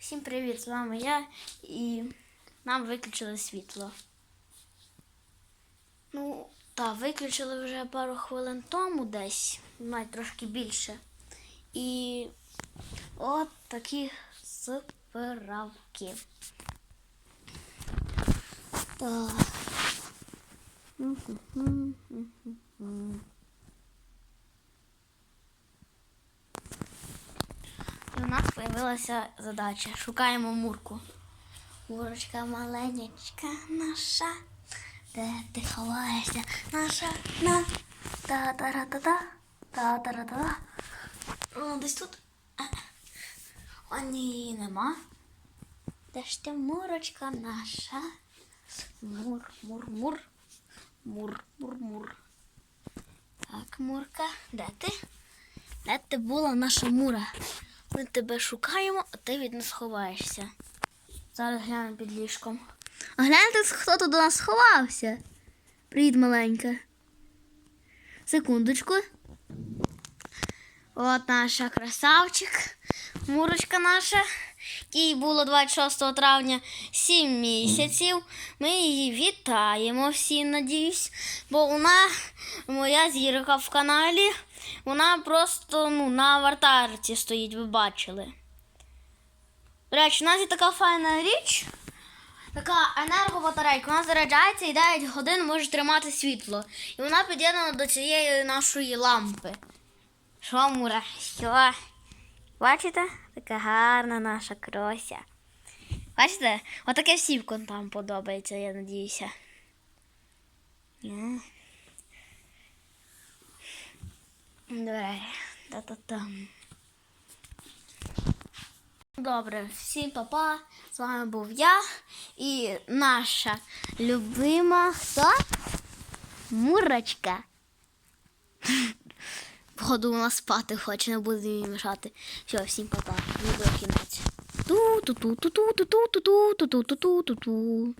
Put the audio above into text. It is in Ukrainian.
Всім привіт! З вами я і нам виключили світло. Ну, так, виключили вже пару хвилин тому десь, навіть трошки більше. І от такі справки. Так. Мгм-гм-гм-гм. І у нас з'явилася задача. Шукаємо мурку. Мурочка маленечка наша. Де ти ховаєшся? Наша на та та ра та та та та ра та та О, Десь тут. О, ні, нема. Де ж ти мурочка наша? Мур, мур, мур. Мур, мур, мур. Так, мурка, де ти? Де ти була наша мура? Ми тебе шукаємо, а ти від нас ховаєшся. Зараз глянемо під ліжком. А гляньте, хто тут до нас сховався. Привіт, маленька. Секундочку. От наша красавчик, мурочка наша. Їй було 26 травня 7 місяців. Ми її вітаємо всі, надіюсь. Бо вона моя зірка в каналі. Вона просто ну, на аватарці стоїть, ви бачили. Речі, у нас є така файна річ. Така енергобатарейка. Вона заряджається і 9 годин може тримати світло. І вона під'єднана до цієї нашої лампи. Що, Мура? Бачите? Така гарна наша крося. Бачите? Отаке всім там подобається, я надіюся. Добре. Та-та-там. Добре, всім папа. З вами був я і наша любима хто? Мурочка. Походу, вона спати хоче, не буде їй мішати. Все, всім папа. Відео кінець. Ту-ту-ту-ту-ту-ту-ту-ту-ту-ту-ту-ту-ту.